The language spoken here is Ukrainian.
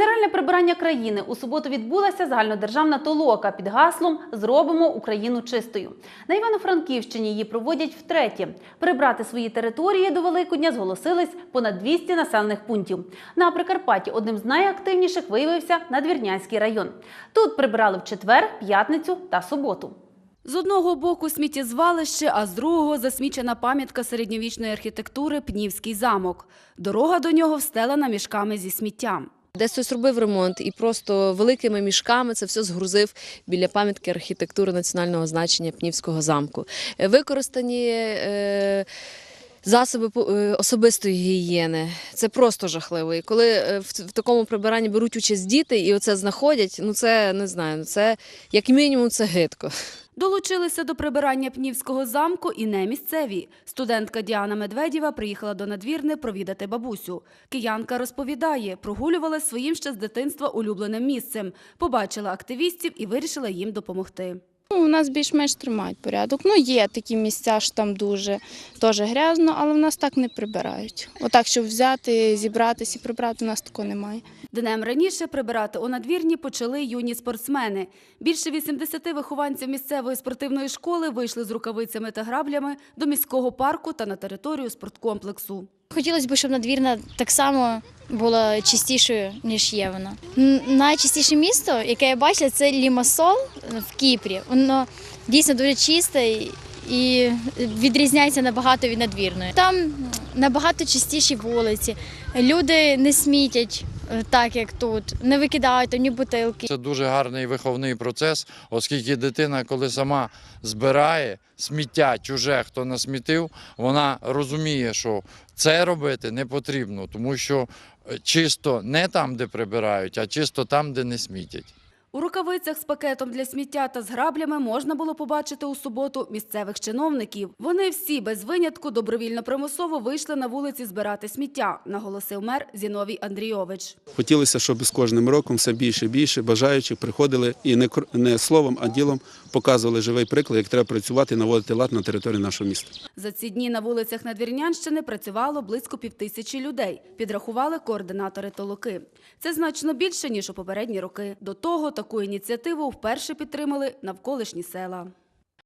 генеральне прибирання країни у суботу відбулася загальнодержавна толока під гаслом Зробимо Україну чистою. На Івано-Франківщині її проводять втретє. Прибрати свої території до Великодня зголосились понад 200 населених пунктів. На Прикарпатті одним з найактивніших виявився Надвірнянський район. Тут прибирали в четвер, п'ятницю та суботу. З одного боку сміттєзвалище, а з другого засмічена пам'ятка середньовічної архітектури Пнівський замок. Дорога до нього встелена мішками зі сміттям. Десь хтось робив ремонт і просто великими мішками це все згрузив біля пам'ятки архітектури національного значення Пнівського замку. Е, Використані е, засоби е, особистої гігієни. Це просто жахливо. І коли е, в, такому прибиранні беруть участь діти і оце знаходять, ну це не знаю, це як мінімум це гидко. Долучилися до прибирання Пнівського замку і не місцеві. Студентка Діана Медведєва приїхала до надвірни провідати бабусю. Киянка розповідає, прогулювалась своїм ще з дитинства улюбленим місцем, побачила активістів і вирішила їм допомогти. Ну, У нас більш-менш тримають порядок. Ну, є такі місця, що там дуже теж грязно, але в нас так не прибирають. Отак, щоб взяти, зібратися і прибрати, у нас такого немає. Днем раніше прибирати у надвірні почали юні спортсмени. Більше 80 вихованців місцевої спортивної школи вийшли з рукавицями та граблями до міського парку та на територію спорткомплексу. Хотілося б, щоб надвірна так само була чистішою, ніж є вона. Найчистіше місто, яке я бачила, це Лімасол в Кіпрі. Воно дійсно дуже чисте і- відрізняється набагато від надвірної. Там набагато чистіші вулиці. Люди не смітять е, так, як тут, не викидають ні бутилки. Це дуже гарний виховний процес, оскільки дитина, коли сама збирає сміття чуже, хто насмітив, вона розуміє, що це робити не потрібно, тому що е, чисто не там, де прибирають, а чисто там, де не смітять. У рукавицях з пакетом для сміття та з граблями можна було побачити у суботу місцевих чиновників. Вони всі без винятку добровільно примусово вийшли на вулиці збирати сміття, наголосив мер Зіновій Андрійович. Хотілося, щоб з кожним роком все більше і більше бажаючих приходили і не, словом, а ділом показували живий приклад, як треба працювати і наводити лад на території нашого міста. За ці дні на вулицях Надвірнянщини працювало близько півтисячі людей. Підрахували координатори толоки. Це значно більше ніж у попередні роки. До того таку ініціативу вперше підтримали навколишні села.